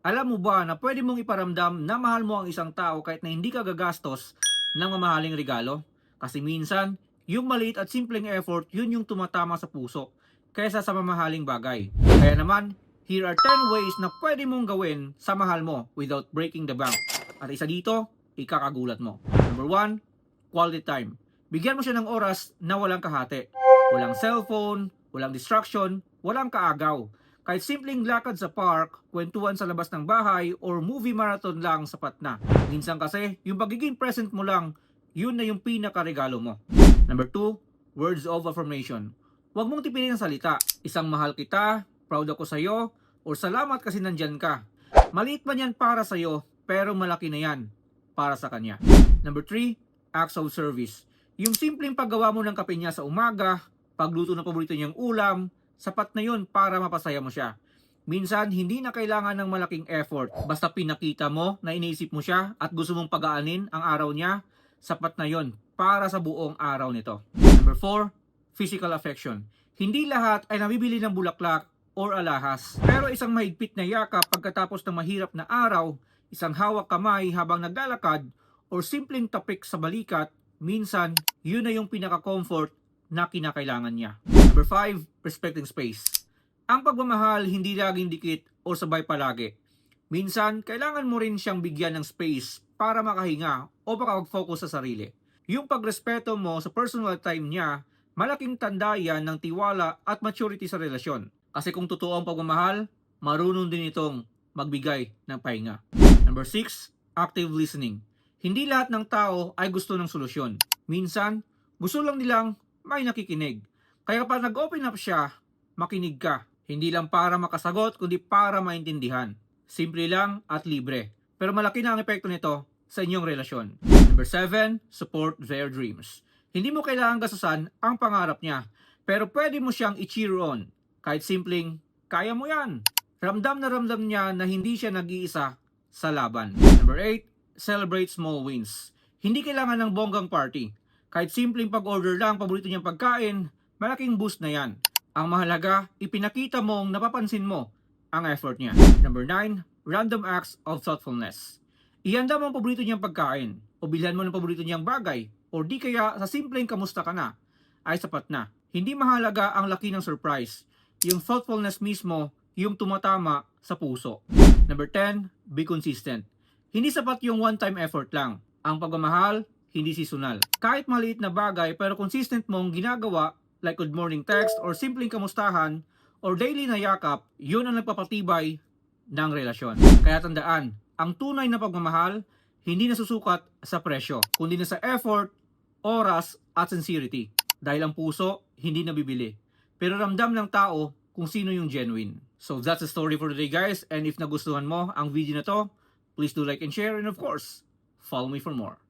Alam mo ba na pwede mong iparamdam na mahal mo ang isang tao kahit na hindi ka gagastos ng mamahaling regalo? Kasi minsan, yung maliit at simpleng effort, yun yung tumatama sa puso kaysa sa mamahaling bagay. Kaya naman, here are 10 ways na pwede mong gawin sa mahal mo without breaking the bank. At isa dito, ikakagulat mo. Number 1, quality time. Bigyan mo siya ng oras na walang kahati. Walang cellphone, walang distraction, walang kaagaw. Kahit simpleng lakad sa park, kwentuhan sa labas ng bahay, or movie marathon lang sapat na. Minsan kasi, yung pagiging present mo lang, yun na yung pinakaregalo mo. Number 2, words of affirmation. Huwag mong tipilin ang salita. Isang mahal kita, proud ako sa'yo, or salamat kasi nandyan ka. Maliit man yan para sa'yo, pero malaki na yan para sa kanya. Number 3, acts of service. Yung simpleng paggawa mo ng kape niya sa umaga, pagluto ng paborito niyang ulam, sapat na yun para mapasaya mo siya. Minsan, hindi na kailangan ng malaking effort. Basta pinakita mo na iniisip mo siya at gusto mong pagaanin ang araw niya, sapat na yon para sa buong araw nito. Number 4, physical affection. Hindi lahat ay nabibili ng bulaklak or alahas. Pero isang mahigpit na yakap pagkatapos ng mahirap na araw, isang hawak kamay habang naglalakad, or simpleng tapik sa balikat, minsan, yun na yung pinaka-comfort na kinakailangan niya. Number 5, respecting space. Ang pagmamahal hindi laging dikit o sabay palagi. Minsan, kailangan mo rin siyang bigyan ng space para makahinga o makapag-focus sa sarili. Yung pagrespeto mo sa personal time niya, malaking tanda yan ng tiwala at maturity sa relasyon. Kasi kung totoo ang pagmamahal, marunong din itong magbigay ng pahinga. Number 6, active listening. Hindi lahat ng tao ay gusto ng solusyon. Minsan, gusto lang nilang may nakikinig. Kaya kapag nag-open up siya, makinig ka. Hindi lang para makasagot, kundi para maintindihan. Simple lang at libre. Pero malaki na ang epekto nito sa inyong relasyon. Number 7, support their dreams. Hindi mo kailangan gastusan ang pangarap niya, pero pwede mo siyang i-cheer on. Kahit simpleng, kaya mo yan. Ramdam na ramdam niya na hindi siya nag-iisa sa laban. Number 8, celebrate small wins. Hindi kailangan ng bonggang party. Kahit simpleng pag-order lang paborito niyang pagkain, malaking boost na yan. Ang mahalaga, ipinakita mong napapansin mo ang effort niya. Number 9, random acts of thoughtfulness. Ihanda mo ang paborito niyang pagkain o bilhan mo ng paborito niyang bagay o di kaya sa simpleng kamusta ka na ay sapat na. Hindi mahalaga ang laki ng surprise. Yung thoughtfulness mismo yung tumatama sa puso. Number 10, be consistent. Hindi sapat yung one-time effort lang. Ang pagmamahal, hindi seasonal. Kahit maliit na bagay pero consistent mong ginagawa like good morning text or simpleng kamustahan or daily na yakap, yun ang nagpapatibay ng relasyon. Kaya tandaan, ang tunay na pagmamahal hindi nasusukat sa presyo, kundi na sa effort, oras at sincerity. Dahil ang puso hindi nabibili. Pero ramdam ng tao kung sino yung genuine. So that's the story for today guys and if nagustuhan mo ang video na to, please do like and share and of course, follow me for more.